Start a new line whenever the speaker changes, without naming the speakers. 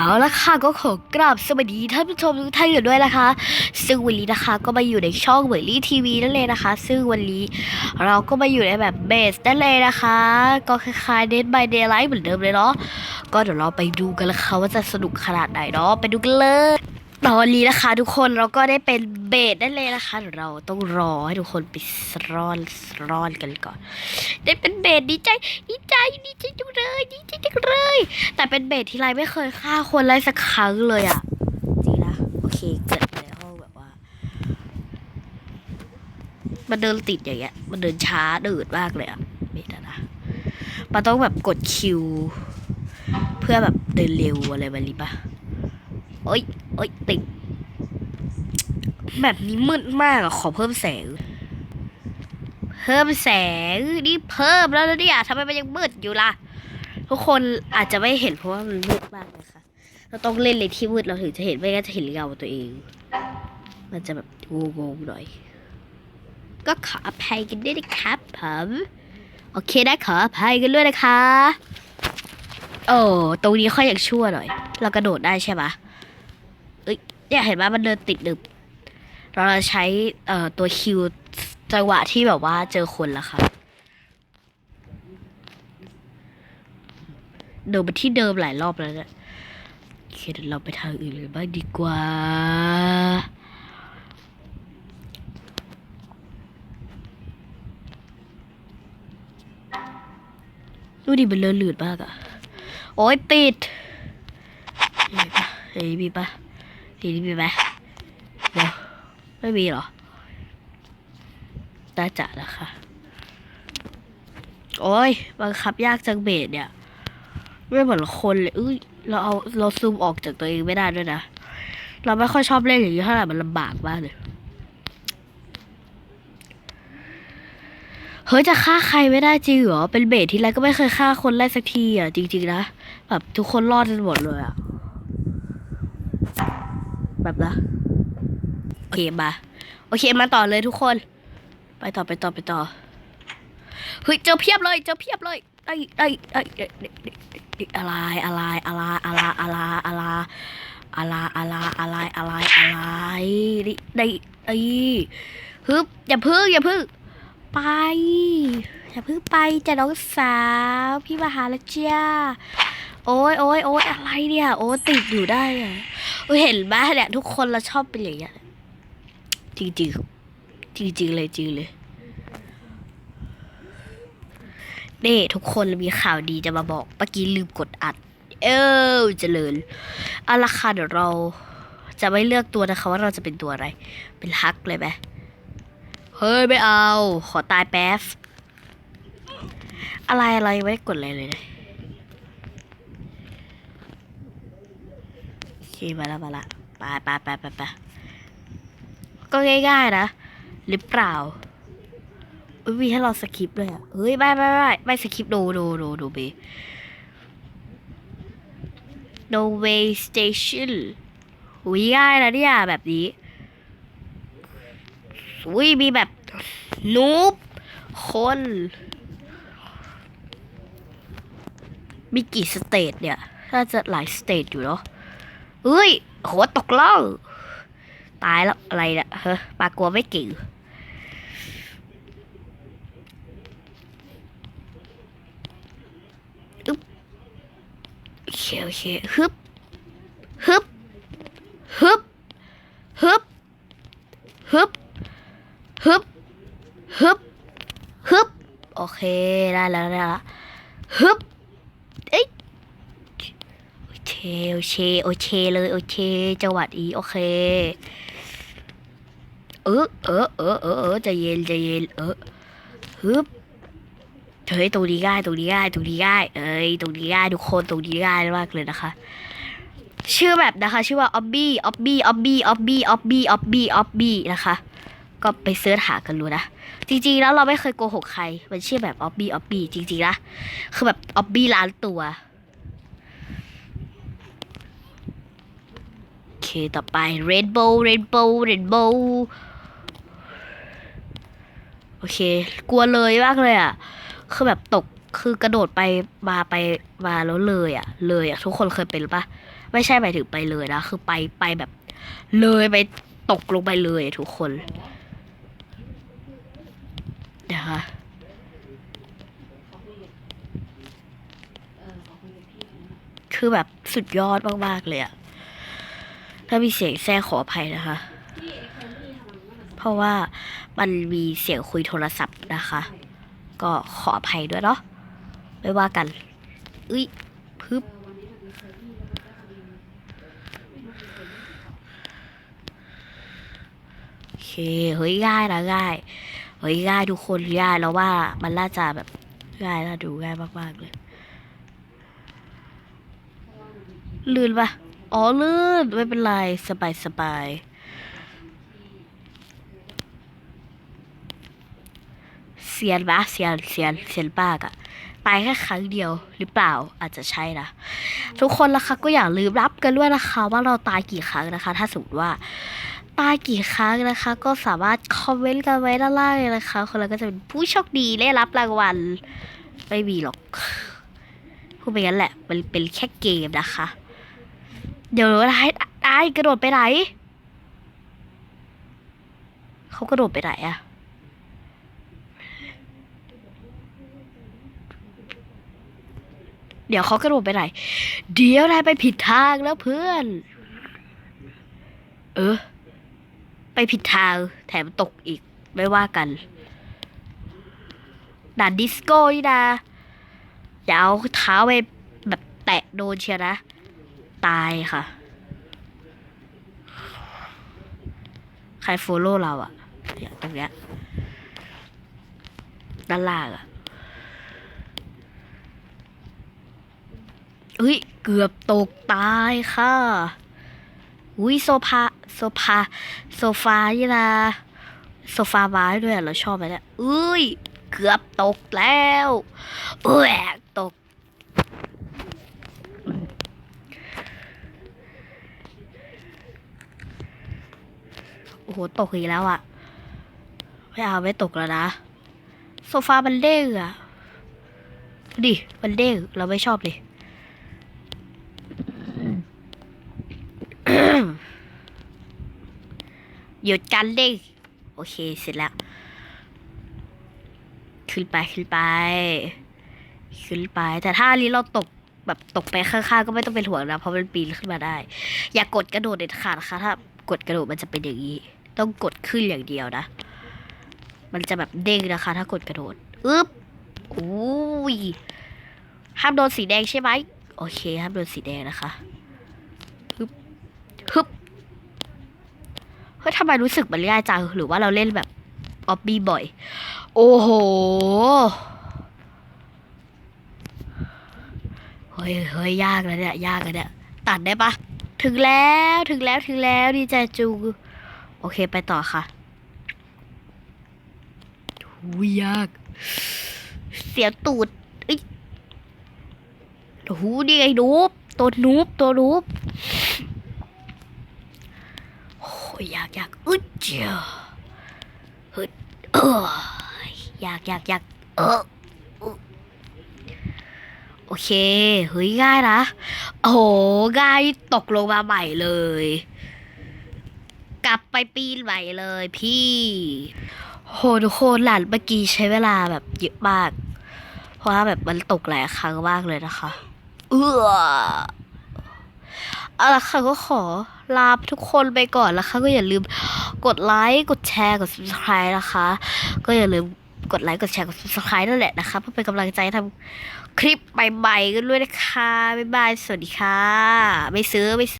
เอาละค่ะก็ขอกราบสวัสดีท่านผู้ชมทุกท่านอยู่ด้วยนะคะ ซึ่งวันนี้นะคะก็มาอยู่ในช่องเบอร์ลี่ทีวีนั่นเลยนะคะ ซึ่งวันนี้เราก็มาอยู่ในแบบเบสนั่นเลยนะคะ ก็คล้ายๆ Dead by Daylight เหมือนเดิมเลยเนาะก็เดี๋ยวเราไปดูกันละค่ะว่าจะสนุกขนาดไหนเนาะไปดูกันเลย ตอนนี้นะคะ ทุกคนเราก็ได้เป็นเบสนั่นเลยนะคะ เราต้องรอให้ทุกคนไปสรอนสรอนกันก่อน ได้เป็นเบสดีใจดีใจดีใจจังเลยดีใจจังเลย แต่เป็นเบสที่ไรไม่เคยฆ่าคนไรสักครั้งเลยอะจริงนะโอเคเกิดในห้องแบบว่า มันเดินติดอย่างเงี้ย มันเดินช้าเดือดมากเลยอะเบสนะมันต้องแบบกดคิว เพื่อแบบเดินเร็วอะไรแบบนี้ปะโอ๊ย โอ๊ยติด แบบนี้มืดมากอะขอเพิ่มแสง เพิ่มแสง นี่เพิ่มแล้วนะเนี่ยทำไมมันยังมืดอยู่ล่ะ ทุกคนอาจจะไม่เห็นเพราะว่ามันมืดมากนะคะ เราต้องเล่นเลยที่มืดเราถึงจะเห็นไม่งั้นจะเห็นเงาตัวเอง มันจะแบบงงๆหน่อย ก็ขออภัยกันด้วยนะครับผมโอเคนะขออภัยกันด้วยนะคะ โอ้ ตรงนี้ค่อยยังชั่วหน่อย เรากระโดดได้ใช่ปะ เนี่ยเห็นไหมมันเดินติดหนึบเราใช้เอ่อตัวคิวจังหวะที่แบบว่าเจอคนละค่ะเดินไปที่เดิมหลายรอบแล้วเนี่ยเคเดี๋ยวเราไปทางอื่นเลยบ้างดีกว่า ดูดิมันเลอะหลืดมากอะโอ้ยติดมีปะเฮ้ยมีปะ ทีนี้มีไหมเดี๋ยวไม่มีหรอน่าจะนะคะ โอ้ยบังคับยากจังเบสเนี่ย ไม่เหมือนคนเลยเอ้ยเราเอาเราซูมออกจากตัวเองไม่ได้ด้วยนะ เราไม่ค่อยชอบเล่นอย่างนี้เท่าไหร่มันลำบากมากเลยเฮ้ยจะฆ่าใครไม่ได้จริงเหรอ เป็นเบสที่ไรก็ไม่เคยฆ่าคนแรกสักทีอะจริง ๆ นะ แบบทุกคนรอดกันหมดเลยอะ แบบนะโอเคมาโอเคมาต่อเลยทุกคน ไปต่อไปต่อไปต่อเฮ้ยเจอเพียบเลยเจอเพียบเลยไอ้ไอ้ไอ้ไอ้อะไรอะไรอะไรอะไรอะไรอะไรอะไรอะไรอะไรอะไรอะไรได้ได้ไอ้ฮึบอย่าพึ่งอย่าพึ่งไปอย่าพึ่งไปจะน้องสาวพี่มหาล้วจ้า โอ้ยโอ้ยโอ้ยอะไรเนี่ย โอ้ติดอยู่ได้อะโอ้ยเห็นไหมเนี่ยทุกคนเราชอบเป็นอย่างเงี้ยจริงจริงๆจริงๆเลยจริงเลยเน่ทุกคนมีข่าวดีจะมาบอกเมื่อกี้ลืมกดอัด เออเจริญอาละค่ะเดี๋ยวเราจะไม่เลือกตัวนะคะว่าเราจะเป็นตัวอะไร เป็นฮักเลยไหมเฮ้ยไม่เอา ขอตายแป๊บอะไรอะไรไม่ได้กดอะไรเลยนะโเคมาล้วมาละไปไปไปไปไปก็ง่ายๆนะ หรือเปล่าอุ๊ยมีให้เราสคริปต์ด้วยอะเฮ้ยไม่ไม่ไม่ไม่สคริปต์ดูดูดูดูบี no way station อุ้ยง่ายนะเนี่ยแบบนี้อุ้ยมีแบบนูบคนมีกี่สเตจเนี่ย น่าจะหลายสเตจอยู่เนาะ เฮ้ยโหตกล่องตายแล้วอะไรเนี่ยเฮ้ยปลากลัวไม่เก่งโอเคโอเคฮึบฮึบฮึบฮึบฮึบฮึบฮึบฮึบโอเคได้แล้วได้แล้วฮึบ โอเคโอเคโอเคเลยโอเคจังหวัดอีโอเค เออเออเออเออเออใจเย็นใจเย็นเออฮึบเฮ้ยตรงนี้ง่ายตรงนี้ง่ายตรงนี้ง่ายเอ้ยตรงนี้ง่ายทุกคนตรงนี้ง่ายมากเลยนะคะ ชื่อแบบนะคะ ชื่อว่าออบบี้ออบบี้ออบบี้ออบบี้ออบบี้ออบบี้ออบบี้นะคะ ก็ไปเสิร์ชหากันดูนะจริงๆแล้วเราไม่เคยโกหกใคร มันชื่อแบบออบบี้ออบบี้จริงๆนะคือแบบออบบี้ล้านตัว โอ เคต่อไปเรนโบว์เรนโบว์เรนโบว์โอเค กลัวเลยมากเลยอะ คือแบบตกคือกระโดดไปมาไปมาแล้วเลยอะเลยอะทุกคนเคยเป็นหรือปะไม่ใช่หมายถึงไปเลยนะ คือไปไปแบบ เลยไปตกลงไปเลยทุกคนนะคะคือแบบสุดยอดมาก ๆ เลยอะ ถ้ามีเสียงแทรกขออภัยนะคะ เพราะว่ามันมีเสียงคุยโทรศัพท์นะคะ ก็ขออภัยด้วยเนาะไม่ว่ากันอุ้ยพึบโอเคเฮ้ยง่ายนะง่ายเฮ้ยง่ายทุกคนง่ายแล้วว่ามันน่าจะแบบง่ายน่าดูง่ายมากๆเลย ลื่นปะ อ๋อลื่นไม่เป็นไร สบายสบายเสียนปะเสียนเสียนเสียนปากอะตายแค่ครั้งเดียวหรือเปล่าอาจจะใช่นะทุกคนนะคะก็อย่าลืมรับกันด้วยนะคะ ว่าเราตายกี่ครั้งนะคะ ถ้าสมมติว่าตายกี่ครั้งนะคะ ก็สามารถคอมเมนต์กันไว้ด้านล่างเลยนะคะ คนเราก็จะเป็นผู้โชคดีได้รับรางวัลไม่มีหรอกพูดไปงั้นแหละมันเป็นแค่เกมนะคะ เดี๋ยวไอ้ไอ้กระโดดไปไหนเขากระโดดไปไหนอะเดี๋ยวเขากระโดดไปไหน เดี๋ยวนายไปผิดทางแล้วเพื่อน เออ ไปผิดทาง แถมตกอีก ไม่ว่ากันด่านดิสโก้นี่นะอย่าเอาเท้าไปแบบแตะโดนเชียนะ ตายค่ะ ใครโฟโล่เราอะเนี่ยตรงเนี้ยด้านล่างอะเฮ้ย เกือบตกตายค่ะ อุ้ยโซฟาโซฟาโซฟานี่นะโซฟาไม้ด้วยอะเราชอบไหมเนี่ยอุ้ย เกือบตกแล้วเอ้ยตก โอ้โห ตกอีกแล้วอะไม่เอาไม่ตกแล้วนะ โซฟามันเด้งอะดูดิมันเด้งเราไม่ชอบเลยหยุดกันเด้งโอเค เสร็จแล้ว ขึ้นไปขึ้นไป ขึ้นไป แต่ถ้านี้เราตกแบบตกไปข้างๆก็ไม่ต้องเป็นห่วงนะ เพราะมันปีนขึ้นมาได้ อย่ากดกระโดดเด็ดขาดนะคะถ้ากดกระโดดมันจะเป็นอย่างนี้ ต้องกดขึ้นอย่างเดียวนะ มันจะแบบเด้งนะคะ ถ้ากดกระโดดอึ๊บอุ้ยห้ามโดนสีแดงใช่ไหมโอเคห้ามโดนสีแดงนะคะฮึบฮึบเฮ้ยทำไมรู้สึกมันง่ายจังหรือว่าเราเล่นแบบออบบี้บ่อย โอ้โหเฮ้ยเฮ้ยยากแล้วเนี่ยยากแล้วเนี่ยตัดได้ปะถึงแล้วถึงแล้วถึงแล้วดีใจจู โอเคไปต่อค่ะหูยาก เสียตูดเอ้ยหูดีไอ้นูบตัวนูบตัวนูบโอ้ยยากยากอึดเจ้าฮึดเออยากยากยากเอออึโอเค เฮ้ยง่ายนะ โอ้โหง่ายตกลงมาใหม่เลย กลับไปปีนใหม่เลยพี่ โหทุกคนหลานเมื่อกี้ใช้เวลาแบบเยอะมาก เพราะว่าแบบมันตกหลายครั้งมากเลยนะคะ เออเอาละค่ะก็ขอลาทุกคนไปก่อนนะคะ ก็อย่าลืมกดไลค์กดแชร์กด subscribe นะคะ ก็อย่าลืมกดไลค์กดแชร์กด subscribe นั่นแหละนะคะเพื่อเป็นกำลังใจทำคลิปใหม่ๆกันด้วยนะคะ บ๊ายบาย สวัสดีค่ะ ไม่ซื้อไม่